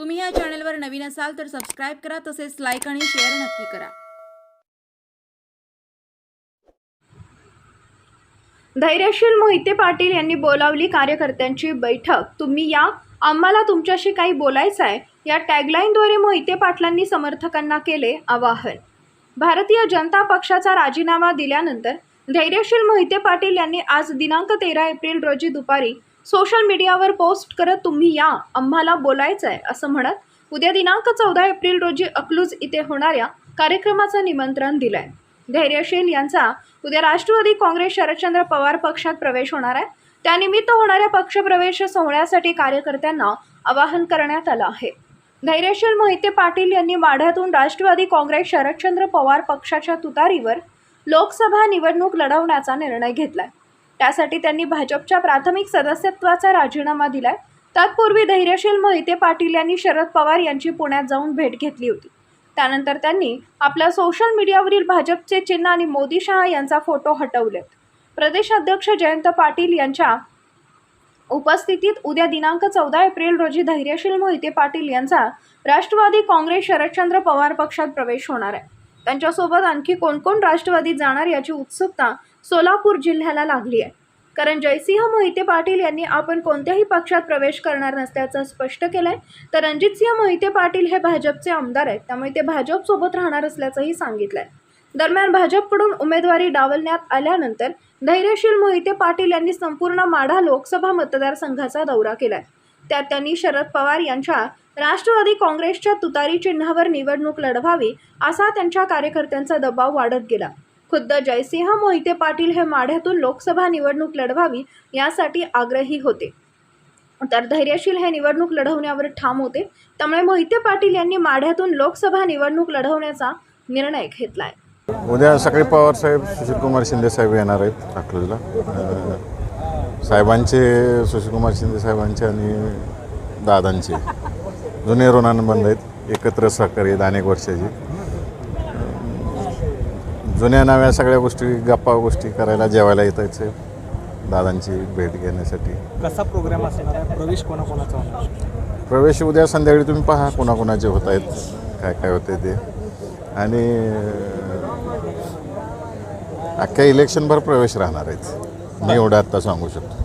तुम्ही या चॅनलवर नवीन असाल तर सबस्क्राईब करा तसेच लाईक आणि शेअर नक्की करा. धैर्यशील मोहिते पाटील यांनी बोलावली कार्यकर्त्यांची बैठक. तुम्ही या. आम्हाला तुमच्याशी काही बोलायचं आहे या टॅगलाईनद्वारे मोहिते पाटलांनी समर्थकांना केले आवाहन. भारतीय जनता पक्षाचा राजीनामा दिल्यानंतर धैर्यशील मोहिते पाटील यांनी आज दिनांक तेरा एप्रिल रोजी दुपारी सोशल मीडियावर पोस्ट करत तुम्ही या. आम्हाला बोलायचं आहे असं म्हणत उद्या दिनांक चौदा एप्रिल रोजी अकलूज इथे होणाऱ्या कार्यक्रमाचं निमंत्रण दिलंय. धैर्यशील यांचा उद्या राष्ट्रवादी काँग्रेस शरदचंद्र पवार पक्षात प्रवेश होणार आहे. त्यानिमित्त होणाऱ्या पक्षप्रवेश सोहळ्यासाठी कार्यकर्त्यांना आवाहन करण्यात आलं आहे. धैर्यशील मोहिते पाटील यांनी वाढ्यातून राष्ट्रवादी काँग्रेस शरदचंद्र पवार पक्षाच्या तुतारीवर लोकसभा निवडणूक लढवण्याचा निर्णय घेतलाय. त्यासाठी त्यांनी भाजपच्या प्राथमिक सदस्यत्वाचा राजीनामा दिलाय. तत्पूर्वी धैर्यशील मोहिते पाटील यांनी शरद पवार यांची पुण्यात जाऊन भेट घेतली होती. त्यानंतर त्यांनी आपल्या सोशल मीडियावरील भाजपचे चिन्ह आणि मोदी शहा यांचा फोटो हटवलेत. प्रदेशाध्यक्ष जयंत पाटील यांच्या उपस्थितीत उद्या दिनांक चौदा एप्रिल रोजी धैर्यशील मोहिते पाटील यांचा राष्ट्रवादी काँग्रेस शरदचंद्र पवार पक्षात प्रवेश होणार आहे. त्यांच्यासोबत आणखी कोण कोण राष्ट्रवादीत जाणार याची उत्सुकता सोलापूर जिल्ह्याला लागली आहे. कारण जयसिंह मोहिते पाटील यांनी आपण कोणत्याही पक्षात प्रवेश करणार नसल्याचं स्पष्ट केलं आहे तर रणजितसिंह मोहिते पाटील हे भाजपचे आमदार आहेत. त्यामुळे ते भाजपसोबत राहणार असल्याचंही सांगितलं आहे दरम्यान भाजपकडून उमेदवारी डावलण्यात आल्यानंतर धैर्यशील मोहिते पाटील यांनी संपूर्ण माढा लोकसभा मतदारसंघाचा दौरा केलाय. त्यात त्यांनी शरद पवार यांच्या राष्ट्रवादी काँग्रेसच्या तुतारी चिन्हावर निवडणूक लढवावी असा त्यांच्या कार्यकर्त्यांचा दबाव वाढत गेला. खुद्द जयसिंह मोहिते पाटील हे माढ्यातून लोकसभा निवडणूक लढवावी यासाठी आग्रही होते. तर धैर्यशील हे निवडणूक लढवण्यावर ठाम होते. त्यामुळे मोहिते पाटील यांनी माढ्यातून लोकसभा निवडणूक लढवण्याचा निर्णय घेतलाय. उद्या सकाळी पवार साहेब सुशीलकुमार शिंदे साहेब येणार आहेत अकलूजला. साहेबांचे सुशीलकुमार शिंदे साहेबांचे आणि दादांचे. जुने ऋणानुबंध आहेत. एकत्र सहकार्य आहेत अनेक वर्षाची. जुन्या नव्या सगळ्या गोष्टी गप्पा गोष्टी करायला जेवायला येत साहेब दादांची भेट घेण्यासाठी. कसा प्रोग्राम असणार आहे? प्रवेश कोणाकोणाचा होणार? प्रवेश उद्या संध्याकाळी तुम्ही पहा कोणाकोणाचे होत आहेत काय काय होते ते. आणि अख्ख्या इलेक्शनभर प्रवेश राहणार आहेत. मी एवढं आत्ता सांगू शकतो.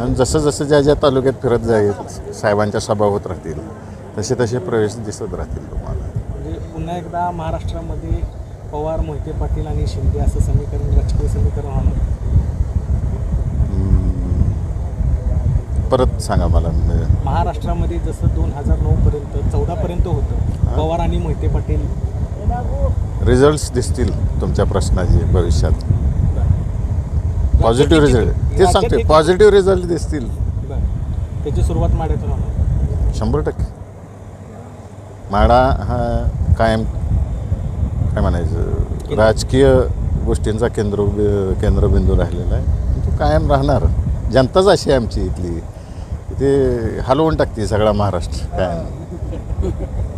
आणि जसं जसं ज्या ज्या तालुक्यात फिरत जाईल साहेबांच्या सभा होत राहतील तसे तसे प्रवेश दिसत राहतील तुम्हाला. पुन्हा एकदा महाराष्ट्रामध्ये पवार मोहिते पाटील आणि शिंदे असं समीकरण राजकीय समीकरण होणार हम्म, परत सांगा मला. महाराष्ट्रामध्ये जसं दोन हजार नऊपर्यंत चौदापर्यंत होतं. पवार आणि मोहिते पाटील. रिझल्ट्स दिसतील तुमच्या प्रश्नाचे भविष्यात. पॉझिटिव्ह रिझल्ट तेच सांगते पॉझिटिव्ह रिझल्ट दिसतील. त्याची सुरुवात माड्यातून होणार. शंभर टक्के. माडा हा कायम काय म्हणायचं राजकीय गोष्टींचा केंद्र केंद्रबिंदू राहिलेला आहे. तो कायम राहणार. जनताच अशी आहे आमची इथली. ते हलवून टाकते सगळा महाराष्ट्र कायम.